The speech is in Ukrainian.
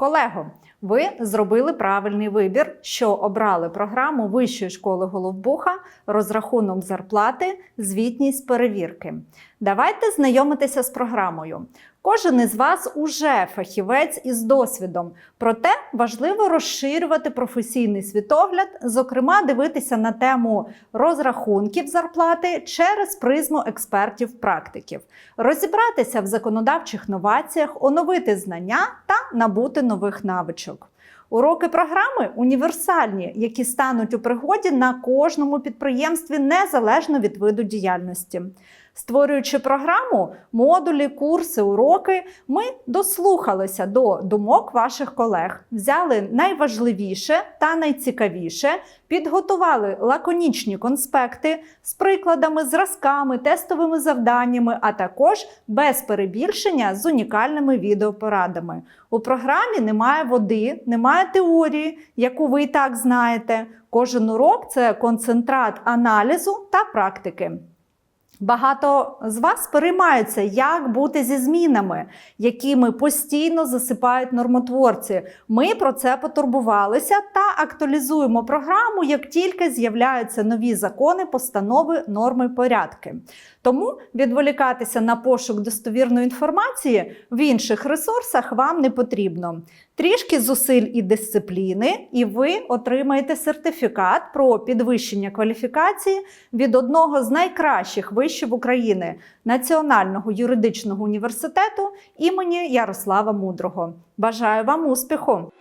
Колего, ви зробили правильний вибір, що обрали програму Вищої школи Головбуха, розрахунок зарплати, звітність перевірки. Давайте знайомитися з програмою. Кожен із вас уже фахівець із досвідом, проте важливо розширювати професійний світогляд, зокрема, дивитися на тему розрахунків зарплати через призму експертів-практиків, розібратися в законодавчих новаціях, оновити знання та набути нових навичок. çok. Уроки програми універсальні, які стануть у пригоді на кожному підприємстві незалежно від виду діяльності. Створюючи програму, модулі, курси, уроки, ми дослухалися до думок ваших колег, взяли найважливіше та найцікавіше, підготували лаконічні конспекти з прикладами, зразками, тестовими завданнями, а також без перебільшення з унікальними відеопорадами. У програмі немає води, немає теорії, яку ви і так знаєте. Кожен урок це концентрат аналізу та практики. Багато з вас переймаються, як бути зі змінами, якими постійно засипають нормотворці. Ми про це потурбувалися та актуалізуємо програму, як тільки з'являються нові закони, постанови, норми, порядки. Тому відволікатися на пошук достовірної інформації в інших ресурсах вам не потрібно. Трішки зусиль і дисципліни, і ви отримаєте сертифікат про підвищення кваліфікації від одного з найкращих вишів України Національного юридичного університету імені Ярослава Мудрого. Бажаю вам успіху!